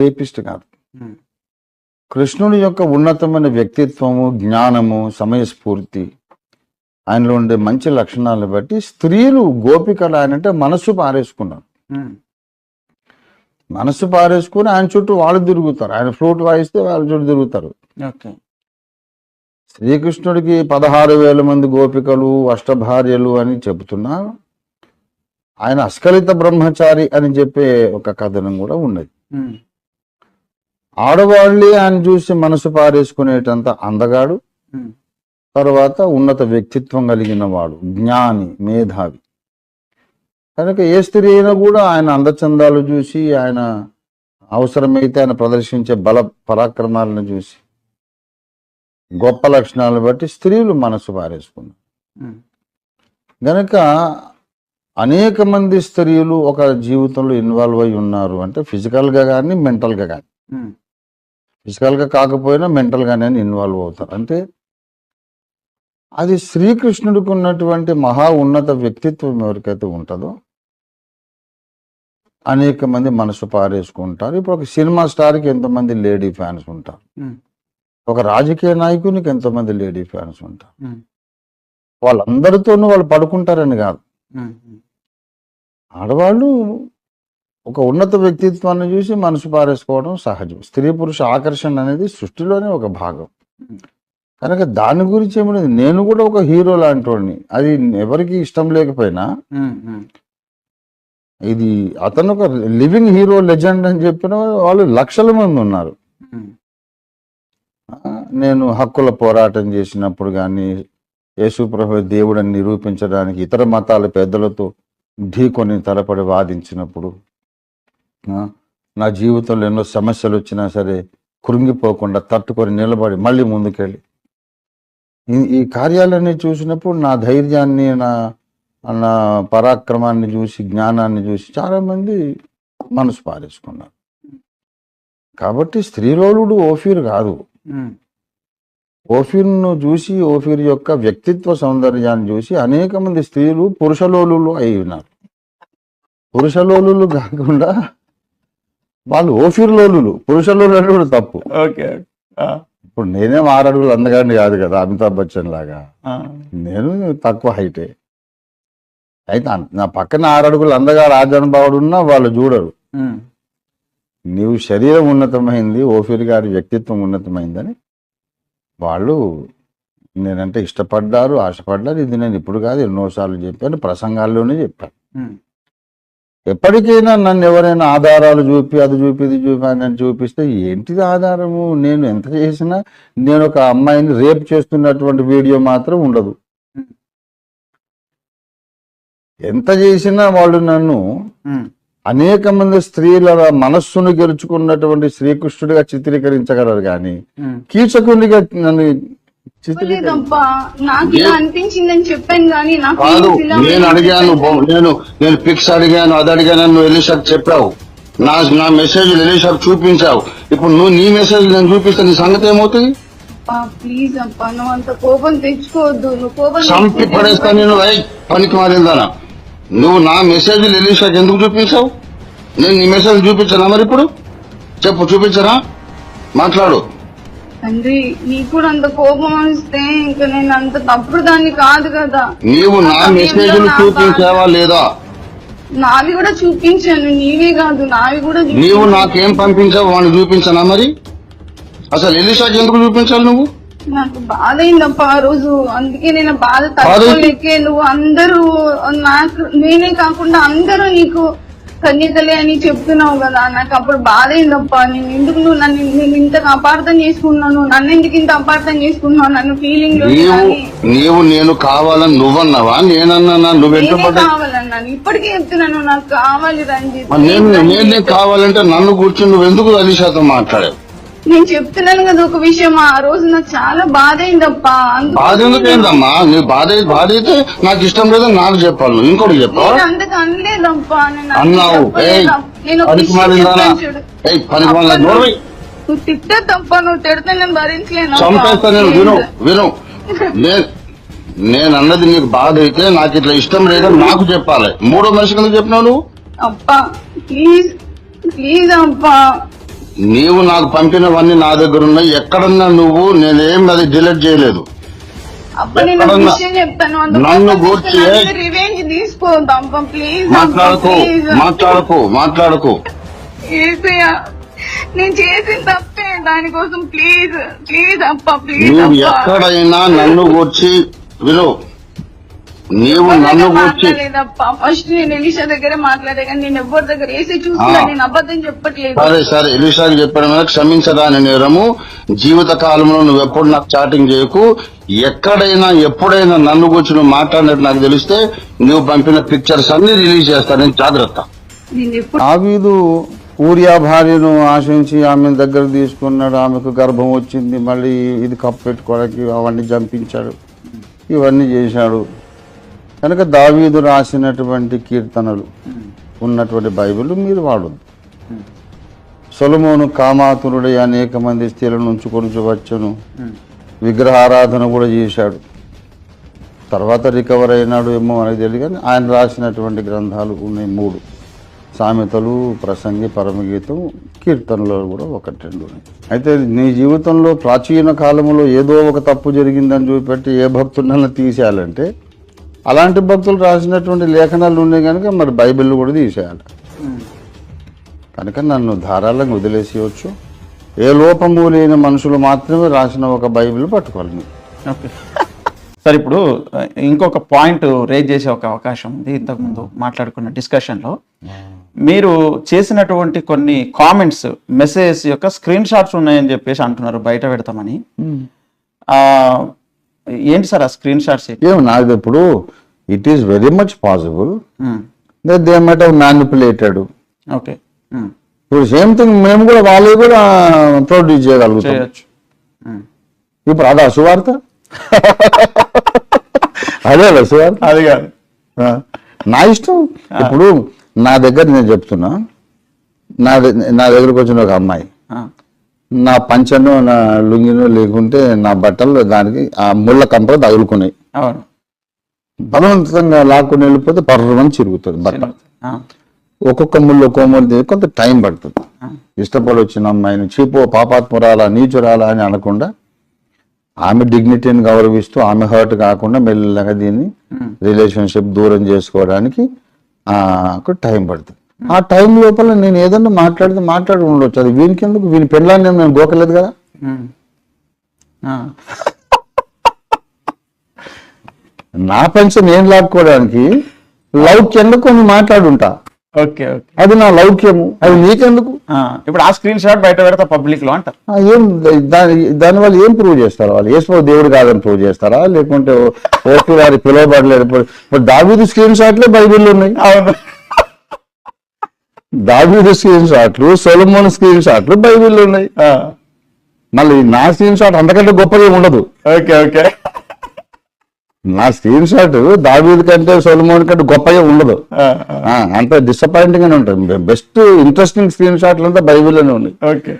Rapist కాదు. కృష్ణుడి యొక్క ఉన్నతమైన వ్యక్తిత్వము జ్ఞానము సమయస్ఫూర్తి ఆయనలో ఉండే మంచి లక్షణాలను బట్టి స్త్రీలు గోపికలు ఆయన అంటే మనస్సు పారేసుకున్నారు. మనస్సు పారేసుకుని ఆయన చుట్టూ వాళ్ళు తిరుగుతారు. ఆయన ఫ్లూట్ వాయిస్తే వాళ్ళ చుట్టూ తిరుగుతారు. శ్రీకృష్ణుడికి పదహారు వేల మంది గోపికలు అష్టభార్యలు అని చెబుతున్నారు ఆయన అస్కలిత బ్రహ్మచారి అని చెప్పే ఒక కథనం కూడా ఉన్నది. ఆడవాళ్ళే ఆయన చూసి మనసు పారేసుకునేటంత అందగాడు. తర్వాత ఉన్నత వ్యక్తిత్వం కలిగిన వాడు జ్ఞాని మేధావి. కనుక ఏ స్త్రీ అయినా కూడా ఆయన అందచందాలు చూసి ఆయన అవసరమైతే ఆయన ప్రదర్శించే బల పరాక్రమాలను చూసి గొప్ప లక్షణాలను బట్టి స్త్రీలు మనసు పారేసుకున్నారు. గనక అనేక మంది స్త్రీలు ఒక జీవితంలో ఇన్వాల్వ్ అయి ఉన్నారు అంటే ఫిజికల్గా కానీ మెంటల్గా కానీ ఫిజికల్గా కాకపోయినా మెంటల్గానే ఇన్వాల్వ్ అవుతారు. అంటే అది శ్రీకృష్ణుడికి ఉన్నటువంటి మహా ఉన్నత వ్యక్తిత్వం ఎవరికైతే ఉంటుందో అనేక మంది మనసు పారేసుకుంటారు. ఇప్పుడు ఒక సినిమా స్టార్కి ఎంతమంది లేడీ ఫ్యాన్స్ ఉంటారు? ఒక రాజకీయ నాయకునికి ఎంతమంది లేడీ ఫ్యాన్స్ ఉంటారు? వాళ్ళందరితోనూ వాళ్ళు పడుకుంటారని కాదు. ఆడవాళ్ళు ఒక ఉన్నత వ్యక్తిత్వాన్ని చూసి మనసు పారేసుకోవడం సహజం. స్త్రీ పురుష ఆకర్షణ అనేది సృష్టిలోనే ఒక భాగం. కనుక దాని గురించి ఏమన్నది నేను కూడా ఒక హీరో లాంటి వాడిని అది ఎవరికి ఇష్టం లేకపోయినా ఇది అతను ఒక లివింగ్ హీరో లెజెండ్ అని చెప్పిన వాళ్ళు లక్షల మంది ఉన్నారు. నేను హక్కుల పోరాటం చేసినప్పుడు కానీ యేసుప్రభు దేవుడని నిరూపించడానికి ఇతర మతాల పెద్దలతో ఢీకొని తలపడి వాదించినప్పుడు నా జీవితంలో ఎన్నో సమస్యలు వచ్చినా సరే కృంగిపోకుండా తట్టుకొని నిలబడి మళ్ళీ ముందుకెళ్ళి. ఈ- ఈ కార్యాలన్నీ చూసినప్పుడు నా ధైర్యాన్ని నా నా పరాక్రమాన్ని చూసి జ్ఞానాన్ని చూసి చాలా మంది మనసు పారేసుకున్నారు. కాబట్టి స్త్రీలోలుడు ఓఫీర్ కాదు. ఓఫీర్ను చూసి ఓఫీర్ యొక్క వ్యక్తిత్వ సౌందర్యాన్ని చూసి అనేక మంది స్త్రీలు పురుషలోలులు అయి ఉన్నారు. పురుషలోలులు కాకుండా వాళ్ళు అంటే కూడా తప్పు. ఓకే. ఇప్పుడు నేనేం ఆరు అడుగులు అందగాడిని కాదు కదా అమితాబ్ బచ్చన్ లాగా. నేను తక్కువ హైటే. అయితే నా పక్కన ఆరు అడుగులు అందగా రాజనుభావుడు ఉన్నా వాళ్ళు చూడరు. నీవు శరీరం ఉన్నతమైంది ఓఫీర్ గారి వ్యక్తిత్వం ఉన్నతమైందని వాళ్ళు నేనంటే ఇష్టపడ్డారు ఆశపడ్డారు. ఇది నేను ఇప్పుడు కాదు ఎన్నోసార్లు చెప్పాను ప్రసంగాల్లోనే చెప్పాను. ఎప్పటికైనా నన్ను ఎవరైనా ఆధారాలు చూపి అది చూపి ఇది చూపి అని చూపిస్తే ఏంటిది ఆధారము? నేను ఎంత చేసినా నేను ఒక అమ్మాయిని రేప్ చేస్తున్నటువంటి వీడియో మాత్రం ఉండదు. ఎంత చేసినా వాళ్ళు నన్ను అనేక మంది స్త్రీల మనస్సును గెలుచుకున్నటువంటి శ్రీకృష్ణుడిగా చిత్రీకరించగలరు కానీ కీచకునిగా నన్ను లేదబ్బా నాకు ఇలా అనిపించిందని చెప్పాను గానీ నాకు కాదు ఇలా నేను అడిగాను నేను నేను పిక్స్ అడిగాను అది అడిగాను నువ్వు ఎలిషాకు చెప్పావు. నా నా మెసేజ్ ఎలిషాకు చూపించావు. ఇప్పుడు నువ్వు నీ మెసేజ్ నేను చూపిస్తే నీ సంగతి ఏమవుతుంది? ప్లీజ్ అబ్బా నువ్వు అంత కోపం తెచ్చుకోవద్దు. నువ్వు కోపం చంపి పడేస్తా నేను రై పనికి మారిందానా? నువ్వు నా మెసేజ్ ఎలిషాకి ఎందుకు చూపించావు? నేను నీ మెసేజ్ చూపించానా మరి ఇప్పుడు? చెప్పు చూపించరా మాట్లాడు. తండ్రి నీకు కూడా అంత కోపం వస్తే ఇంకా నేను అంత తప్పుడు దాన్ని కాదు కదా నీవు నా మెసేజ్లు చూపించావా లేదా నావి కూడా చూపించాను నీవే కాదు నావి కూడా చూపించాను. నీవు నాకేం పంపించావు వాడిని చూపించనా మరి అసలు ఎలిషాకి ఎందుకు చూపించాలి నువ్వు నాకు బాధ అయిందప్ప ఆ రోజు అందుకే నేను ఆ బాధ? తట్టుకోలేకే నువ్వు అందరూ నాకు నేనే కాకుండా అందరూ నీకు కన్యకలే అని చెప్తున్నావు కదా నాకు అప్పుడు బాధ అయిందప్ప నేను ఎందుకు నువ్వు నన్ను నేను ఇంత అపార్థం చేసుకున్నాను నన్ను ఎందుకు ఇంత అపార్థం చేసుకున్నావు నన్ను ఫీలింగ్ నీవు నేను కావాలని నువ్వన్నావా? నేనన్నా నువ్వు నేనే వెంటబడ్డా కావాలన్నాను ఇప్పటికే చెప్తున్నాను నాకు కావాలి రంజిత్ నేను నేనే కావాలంటే నన్ను కూర్చుని నువ్వు ఎందుకు అలీషాతో మాట్లాడావు? నేను చెప్తున్నాను కదా ఒక విషయం ఆ రోజు నాకు చాలా బాధ అయిందప్ప బాధ ఎందుకైందమ్మా నీ బాధ బాధ అయితే నాకు ఇష్టం లేదని నాకు చెప్పాలి ఇంకోటి చెప్పావు నేను అంతకు అనలేదప్పా. నేను అంతకు అన్నావు. నేను ఒక విషయం చెప్పాను చూడు. అప్ప నువ్వు తిట్టే తప్ప నువ్వు తిడితే నేను భరించలేను. అప్ప. చంపేస్తా నేను. విను విను. నేను నేను అన్నది నీకు బాధ అయితే నాకు ఇట్లా ఇష్టం లేదని నాకు చెప్పాలి. మూడో మనిషి కింద చెప్పినావు నువ్వు? అప్ప ప్లీజ్ ప్లీజ్ అప్ప. నీవు నాకు పంపినవన్నీ నా దగ్గర ఉన్నాయి. ఎక్కడన్నా నువ్వు నేనేం అది డిలీట్ చేయలేదు. నన్ను గూర్చి- మాట్లాడకు మాట్లాడకు మాట్లాడకు. నేను చేసిన తప్పే దానికోసం ప్లీజ్ ప్లీజ్ అప్ప ప్లీజ్ నువ్వు ఎక్కడైనా నన్ను గూర్చి విను. నీవు నన్ను గూర్చి ఫస్ట్ నేను ఎలిషా దగ్గర మాట్లాడే కానీ నేను ఎవరి దగ్గర వేసి. నేను అబద్ధం చెప్పట్లేదు. సరే సరే ఎలిషాకి చెప్పడం మీద క్షమించదాని నేరము. జీవిత కాలంలో నువ్వు ఎప్పుడు నాకు చాటింగ్ చేయకు. ఎక్కడైనా ఎప్పుడైనా నన్ను గురించి నువ్వు మాట్లాడినట్టు నాకు తెలిస్తే నువ్వు పంపిన పిక్చర్స్ అన్ని రిలీజ్ చేస్తాను నేను జాగ్రత్త. దావీదు ఊరియా భార్యను ఆశించి ఆమె దగ్గర తీసుకున్నాడు. ఆమెకు గర్భం వచ్చింది. మళ్ళీ ఇది కప్పు పెట్టుకోవడానికి అవన్నీ జంపించాడు. ఇవన్నీ చేశాడు. కనుక దావీదు రాసినటువంటి కీర్తనలు ఉన్నటువంటి బైబిల్ మీరు వాడొద్దు. సొలమోను కామాతురుడై అనేక మంది స్త్రీలను ఉంచుకొని వచ్చను. విగ్రహారాధన కూడా చేశాడు. తర్వాత రికవర్ అయినాడు ఏమో అనేది తెలియదు కానీ ఆయన రాసినటువంటి గ్రంథాలు ఉన్నాయి మూడు. సామెతలు ప్రసంగి పరమగీతం కీర్తనలో కూడా ఒకటి రెండు అయితే నీ జీవితంలో ప్రాచీన కాలంలో ఏదో ఒక తప్పు జరిగిందని చూపెట్టి ఏ భక్తులను తీసేయాలంటే అలాంటి భక్తులు రాసినటువంటి లేఖనాలు ఉన్నాయి కనుక మరి బైబిల్ కూడా తీసేయాలి. కనుక నన్ను ధారాళంగా వదిలేసేయచ్చు. ఏ లోపము లేని మనుషులు మాత్రమే రాసిన ఒక బైబిల్ పట్టుకోవాలి మీరు. ఓకే. సార్ ఇప్పుడు ఇంకొక పాయింట్ రేజ్ చేసే ఒక అవకాశం ఉంది. ఇంతకుముందు మాట్లాడుకున్న డిస్కషన్లో మీరు చేసినటువంటి కొన్ని కామెంట్స్ మెసేజ్ యొక్క స్క్రీన్ షాట్స్ ఉన్నాయని చెప్పేసి అంటున్నారు బయట పెడతామని. ఆ, ఏంటి సార్ ఆ స్క్రీన్ షాట్స్? ఏం నాకు ఇప్పుడు it is very much possible they met manipulated okay ఇప్పుడు సేమ్ థింగ్ మేము కూడా వాళ్ళు కూడా ప్రొడ్యూస్ చేయగలుగుతాం. చేయొచ్చు. ఉమ్. ఇప్పుడు అదా సువార్త అదే అలా సువార్త అది కాదు. నా ఇష్టం. ఇప్పుడు నా దగ్గర నేను చెప్తున్నా. నా నా దగ్గరకు వచ్చిన ఒక అమ్మాయి. నా పంచను నా లుంగిను లేకుంటే నా బట్టలు దానికి ఆ ముళ్ళ కంప తగులుకున్నాయి. అవును. బలవంతంగా లాక్కుని వెళ్ళిపోతే పర్రమని చిరుగుతుంది బట్ట. ఒక్కొక్క ముళ్ళు ఒక్కో ముళ్ళు కొంత టైం పడుతుంది. ఇష్టపడి వచ్చిన అమ్మాయిని చీపో పాపాత్మురాలా నీచురాలా అని అనకుండా ఆమె డిగ్నిటీని గౌరవిస్తూ ఆమె హర్ట్ కాకుండా మెల్లగా దీన్ని రిలేషన్షిప్ దూరం చేసుకోవడానికి టైం పడుతుంది. ఆ టైం లోపల నేను ఏదన్నా మాట్లాడితే మాట్లాడి ఉండొచ్చు. అది వీనికి ఎందుకు వీని పెళ్ళాన్ని నేను గోకలేదు కదా? నా పంచం నేను లాక్కోవడానికి లౌక్యంగా కొన్ని మాట్లాడుంటా. Okay okay. అది నా లౌక్యము. అది నీకెందుకు? ఇప్పుడు ఆ స్క్రీన్ షాట్ బయట పెడతా పబ్లిక్లో అంటారు ఏం దాని దానివల్ల ఏం ప్రూవ్ చేస్తారు వాళ్ళు? ఏసుకో దేవుడు కాదని ప్రూవ్ చేస్తారా? లేకుంటే ఓకే వారి పిలువబడలేదు. ఇప్పుడు ఇప్పుడు దావీదు స్క్రీన్ షాట్లే బైబిల్లో ఉన్నాయి. అవును. దావీదు స్క్రీన్ షాట్లు సొలమోన్ స్క్రీన్ షాట్లు బైబిల్లో ఉన్నాయి. ఆ, మళ్ళీ నా స్క్రీన్ షాట్ అంతకంటే గొప్పగా ఏం ఉండదు. Okay okay. నా స్క్రీన్ షాట్ దావీదు కంటే సొలమోన్ కంటే గొప్పగా ఉండదు. అంత డిసప్పాయింటింగ్ గానే ఉంటుంది. బెస్ట్ ఇంట్రెస్టింగ్ స్క్రీన్ షాట్లు అంతా బైబిల్లోనే ఉన్నాయి. ఓకే.